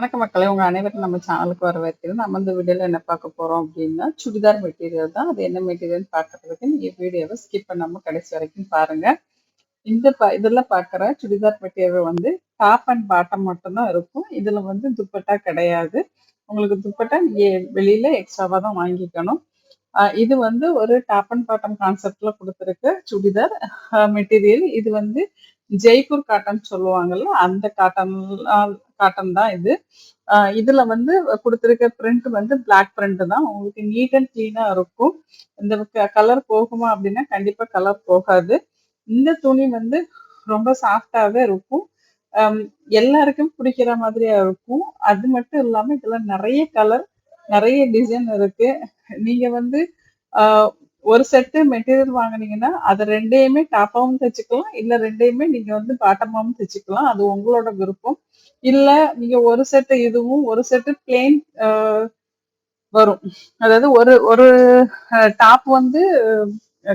வணக்க மக்களை. உங்க அனைவரும் நம்ம சேனலுக்கு வரவேற்கிறோம் நம்ம இந்த வீடியோல என்ன பார்க்க போறோம் அப்படின்னா சுடிதார் மெட்டீரியல் தான். அது என்ன மெட்டீரியல் பார்க்கறதுக்கு நீங்க வீடியோவை ஸ்கிப் பண்ணாம கடைசி வரைக்கும் பாருங்க. இந்த ப இதில் பார்க்குற சுடிதார் மெட்டீரியல் வந்து டாப் அண்ட் பாட்டம் மட்டும்தான் இருக்கும். இதுல வந்து துப்பட்டா கிடையாது. உங்களுக்கு துப்பட்டா நீங்க வெளியில எக்ஸ்ட்ராவா தான் வாங்கிக்கணும். இது வந்து ஒரு டாப் அண்ட் பாட்டம் கான்செப்ட்ல கொடுத்துருக்க சுடிதார் மெட்டீரியல் இது வந்து ஜெய்ப்பூர் காட்டன் சொல்லுவாங்கல்ல அந்த காட்டன் காட்டன் தான் இது இதுல வந்து கொடுத்துருக்க பிரிண்ட் வந்து பிளாக் பிரிண்ட் தான். உங்களுக்கு நீட் அண்ட் கிளீனா இருக்கும். இந்த கலர் போகுமா அப்படின்னா கண்டிப்பா கலர் போகாது. இந்த துணி வந்து ரொம்ப சாஃப்டாவே இருக்கும். எல்லாருக்கும் பிடிக்கிற மாதிரியா இருக்கும். அது மட்டும் இல்லாம இதுல நிறைய கலர் நிறைய டிசைன் இருக்கு. நீங்க வந்து ஒரு செட்டு மெட்டீரியல் வாங்குனீங்கன்னா அதை ரெண்டையுமே டாப்பாகவும் தைச்சுக்கலாம். இல்லை ரெண்டையுமே நீங்கள் வந்து பாட்டமாகவும் தைச்சுக்கலாம். அது உங்களோட விருப்பம். இல்லை நீங்கள் ஒரு செட்டு இதுவும் ஒரு செட்டு பிளெயின் வரும். அதாவது ஒரு ஒரு டாப் வந்து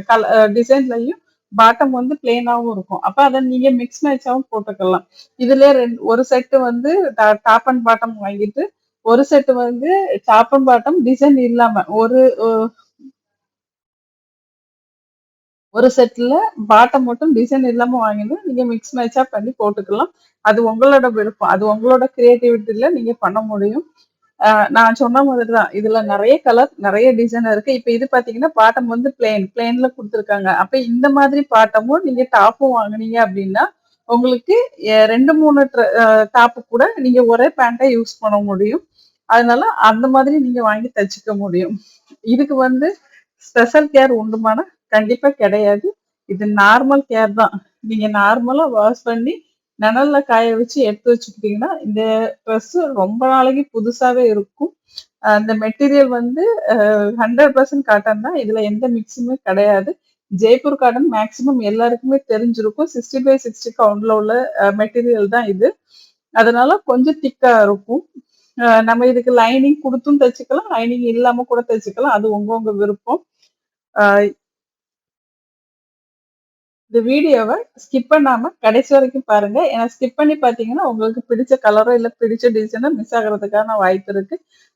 கல டிசைன்லையும் பாட்டம் வந்து பிளெயினாகவும் இருக்கும். அப்போ அதை நீங்கள் மிக்ஸ் மேட்சாகவும் போட்டுக்கலாம். இதுல ரெண்டு ஒரு செட்டு வந்து டாப் அண்ட் பாட்டம் வாங்கிட்டு ஒரு செட்டு வந்து டாப் அண்ட் பாட்டம் டிசைன் இல்லாமல் ஒரு ஒரு செட்டில் பாட்டம் மட்டும் டிசைன் இல்லாமல் வாங்கிட்டு நீங்க மிக்ஸ் மேட்சாக பண்ணி போட்டுக்கலாம். அது உங்களோட விருப்பம். அது உங்களோட கிரியேட்டிவிட்டில நீங்க பண்ண முடியும். ஆஹ் நான் சொன்ன மாதிரி தான் இதுல நிறைய கலர் நிறைய டிசைன் இருக்கு. இப்ப இது பாத்தீங்கன்னா பாட்டம் வந்து பிளேன் பிளேன்ல கொடுத்துருக்காங்க. அப்ப இந்த மாதிரி பாட்டமும் நீங்க டாப்பும் வாங்குனீங்க அப்படின்னா உங்களுக்கு ரெண்டு மூணு டாப்பு கூட நீங்க ஒரே பேண்ட்டை யூஸ் பண்ண முடியும். அதனால அந்த மாதிரி நீங்க வாங்கி தச்சுக்க முடியும். இதுக்கு வந்து ஸ்பெஷல் கேர் உண்டுமான கண்டிப்பா கிடையாது. இது நார்மல் கேர் தான். நீங்க நார்மலா வாஷ் பண்ணி நிழல்ல காய வச்சு எடுத்து வச்சுக்கிட்டீங்கன்னா இந்த ட்ரெஸ் ரொம்ப நாளைக்கு புதுசாவே இருக்கும். அந்த மெட்டீரியல் வந்து ஹண்ட்ரட் பர்சன்ட் காட்டன் தான். இதுல எந்த மிக்ஸுமே கிடையாது. ஜெய்ப்பூர் காட்டன் மேக்சிமம் எல்லாருக்குமே தெரிஞ்சிருக்கும். சிக்ஸ்டி பை சிக்ஸ்டி கவுண்ட்ல உள்ள மெட்டீரியல் தான் இது. அதனால கொஞ்சம் திக்கா இருக்கும். நம்ம இதுக்கு லைனிங் கொடுத்தும் தைச்சிக்கலாம். லைனிங் இல்லாம கூட தைச்சிக்கலாம். அது உங்க உங்க விருப்பம். இந்த வீடியோவை ஸ்கிப் பண்ணாம கடைசி வரைக்கும் பாருங்க. ஏன்னா ஸ்கிப் பண்ணி பாத்தீங்கன்னா உங்களுக்கு பிடிச்ச கலரோ இல்ல பிடிச்ச டிசைனோ மிஸ் ஆகுறதுக்கான வாய்ப்பு இருக்கு.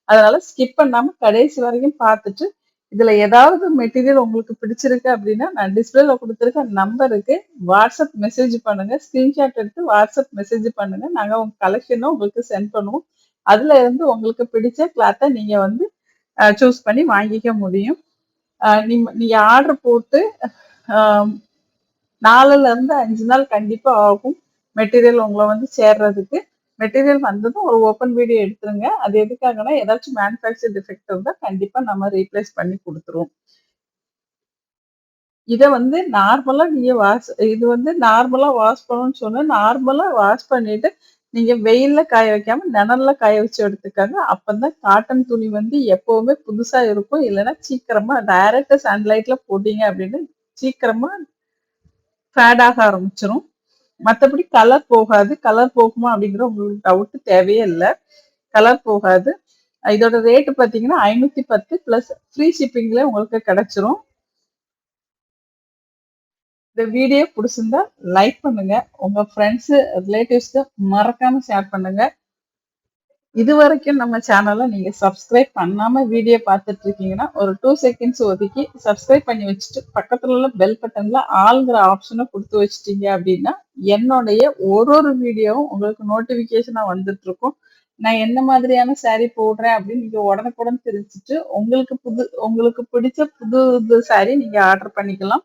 அதனால ஸ்கிப் பண்ணாம கடைசி வரைக்கும் பார்த்துட்டு இதுல ஏதாவது மெட்டீரியல் உங்களுக்கு பிடிச்சிருக்கு அப்படின்னா நான் டிஸ்பிளேல கொடுத்துருக்க நம்பருக்கு வாட்ஸ்அப் மெசேஜ் பண்ணுங்க. ஸ்கிரீன்ஷாட் எடுத்து வாட்ஸ்அப் மெசேஜ் பண்ணுங்க. நாங்க உங்க கலெக்ஷனும் உங்களுக்கு சென்ட் பண்ணுவோம். அதுல இருந்து உங்களுக்கு பிடிச்ச கிளாத்தை நீங்க வந்து சூஸ் பண்ணி வாங்கிக்க முடியும். நீ நீங்க ஆர்டர் போட்டு நாலுல இருந்து அஞ்சு நாள் கண்டிப்பா ஆகும் மெட்டீரியல் உங்களை வந்து சேர்றதுக்கு. மெட்டீரியல் வந்ததும் ஒரு ஓப்பன் வீடியோ எடுத்துருங்க. அது எதுக்காகனா ஏதாச்சும் மேனுஃபேக்சர் டிஃபெக்ட் இருந்தால் கண்டிப்பா நம்ம ரீப்ளேஸ் பண்ணி கொடுத்துருவோம். இதை வந்து நார்மலா நீங்க வாஷ் இது வந்து நார்மலா வாஷ் பண்ணணும்னு சொன்னா நார்மலா வாஷ் பண்ணிட்டு நீங்க வெயில்ல காய வைக்காம நிழல்ல காய வச்சு எடுத்துக்காங்க. அப்பந்தான் காட்டன் துணி வந்து எப்பவுமே புதுசா இருக்கும். இல்லைன்னா சீக்கிரமா டைரக்டா சன்லைட்ல போட்டீங்க அப்படின்னு சீக்கிரமா ஃபேட் ஆக மற்றபடி கலர் போகாது. கலர் போகுமா அப்படிங்கிற உங்களுக்கு டவுட்டு தேவையே இல்லை. கலர் போகாது. இதோட ரேட்டு பார்த்தீங்கன்னா ஐநூத்தி பத்து ப்ளஸ் ஃப்ரீ ஷிப்பிங்ல உங்களுக்கு கிடைச்சிரும். இந்த வீடியோ பிடிச்சிருந்தா லைக் பண்ணுங்க. உங்க ஃப்ரெண்ட்ஸு ரிலேட்டிவ்ஸ்க்கு மறக்காம ஷேர் பண்ணுங்க. இது வரைக்கும் நம்ம சேனலை நீங்க சப்ஸ்கிரைப் பண்ணாம வீடியோ பார்த்துட்டு இருக்கீங்கன்னா ஒரு டூ செகண்ட்ஸ் ஒதுக்கி சப்ஸ்கிரைப் பண்ணி வச்சுட்டு பக்கத்துல உள்ள பெல் பட்டன்ல ஆளுங்கிற ஆப்ஷனை கொடுத்து வச்சிட்டீங்க அப்படின்னா என்னுடைய ஒரு ஒரு வீடியோவும் உங்களுக்கு நோட்டிபிகேஷனா வந்துட்டு இருக்கும் நான் என்ன மாதிரியான saree போடுறேன் அப்படின்னு நீங்க உடனுக்குடன் தெரிஞ்சுட்டு உங்களுக்கு புது உங்களுக்கு பிடிச்ச புது புது saree நீங்க ஆர்டர் பண்ணிக்கலாம்.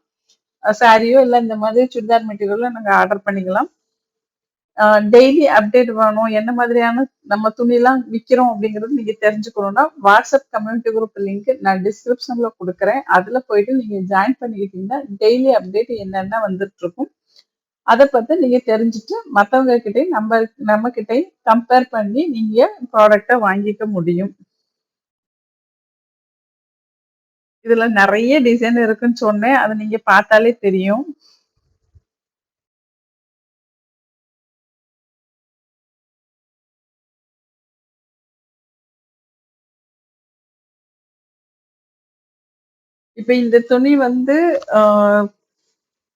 சாரியோ இல்லை இந்த மாதிரி சுடிதார் மெட்டீரியலோ நாங்கள் ஆர்டர் பண்ணிக்கலாம். டெய்லி அப்டேட் வேணும். என்ன மாதிரியான நம்ம துணிலாம் விற்கிறோம் அப்படிங்கிறது நீங்க தெரிஞ்சுக்கணும்னா வாட்ஸ்அப் கம்யூனிட்டி குரூப் லிங்க் நான் டிஸ்கிரிப்ஷன்ல கொடுக்குறேன். அதுல போயிட்டு நீங்க ஜாயின் பண்ணிக்கிட்டீங்கன்னா டெய்லி அப்டேட் என்னென்ன வந்துட்டு இருக்கும் அதை பத்தி நீங்க தெரிஞ்சுட்டு மற்றவங்க கிட்டயும் நம்ம நம்ம கிட்டையும் கம்பேர் பண்ணி நீங்க ப்ராடக்டை வாங்கிக்க முடியும். இதுல நிறைய டிசைன் இருக்குன்னு சொன்னேன். அதை நீங்க பார்த்தாலே தெரியும். இப்ப இந்த துணி வந்து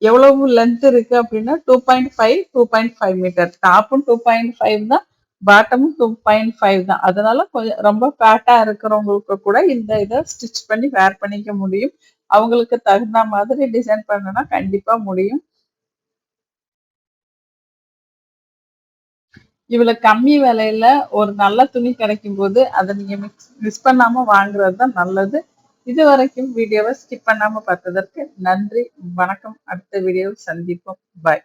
எவ்வளவு லென்த் இருக்கு அப்படின்னா two point five two point five metre டாப்பும் two point five தான் பாட்டமும் டூ பாயிண்ட் ஃபைவ் தான். அதனால கொஞ்சம் ரொம்ப ஃபேட்டா இருக்கிறவங்களுக்கு கூட இந்த இதை ஸ்டிச் பண்ணி வேர் பண்ணிக்க முடியும். அவங்களுக்கு தகுந்த மாதிரி டிசைன் பண்ணனா கண்டிப்பா முடியும். இவ்வளவு கம்மி விலையில ஒரு நல்ல துணி கிடைக்கும் போது அதை நீங்க மிஸ் மிஸ் பண்ணாம வாங்குறது தான் நல்லது. இது வரைக்கும் வீடியோவை ஸ்கிப் பண்ணாமல் பார்த்ததற்கு நன்றி. வணக்கம். அடுத்த வீடியோவில் சந்திப்போம். பாய்